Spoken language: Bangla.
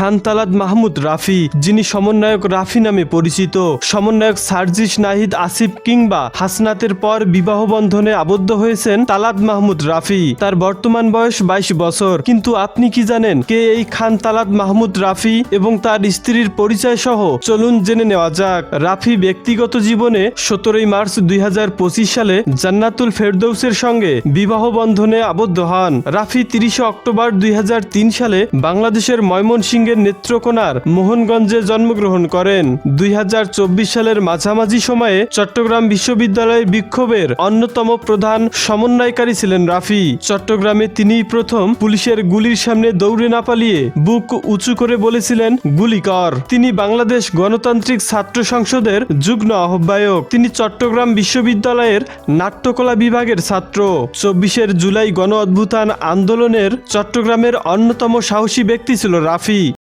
খান তালাত মাহমুদ রাফি, যিনি সমন্বয়ক রাফি নামে পরিচিত। সমন্বয়ক সার্জিস নাহিদ আসিফ কিংবা হাসনাতের পর বিবাহ বন্ধনে আবদ্ধ হয়েছেন তালাদ মাহমুদ রাফি। তার বর্তমান বয়স বাইশ বছর। কিন্তু আপনি কি জানেন কে এই খান তালাদ মাহমুদ রাফি এবং তার স্ত্রীর পরিচয় সহ চলুন জেনে নেওয়া যাক। রাফি ব্যক্তিগত জীবনে সতেরোই মার্চ দুই হাজার পঁচিশ সালে জান্নাতুল ফেরদৌসের সঙ্গে বিবাহ বন্ধনে আবদ্ধ হন। রাফি তিরিশে অক্টোবর দুই হাজার তিন সালে বাংলাদেশের ময়মনসিংহের নেত্রকোনার মোহনগঞ্জে জন্মগ্রহণ করেন। দুই হাজার চব্বিশ সালের মাঝামাঝি সময়ে চট্টগ্রাম বিশ্ববিদ্যালয়ে বিক্ষোভের অন্যতম প্রধান সমন্বয়কারী ছিলেন রাফি। চট্টগ্রামে তিনিই প্রথম পুলিশের গুলির সামনে দৌড়ে না পালিয়ে বুক উঁচু করে বলেছিলেন, গুলি কর। তিনি বাংলাদেশ গণতান্ত্রিক ছাত্র সংসদের যুগ্ম আহ্বায়ক। তিনি চট্টগ্রাম বিশ্ববিদ্যালয়ের নাট্যকলা বিভাগের ছাত্র। চব্বিশের জুলাই গণ অভ্যুত্থান আন্দোলনের চট্টগ্রামের অন্যতম সাহসী ব্যক্তি ছিল রাফি।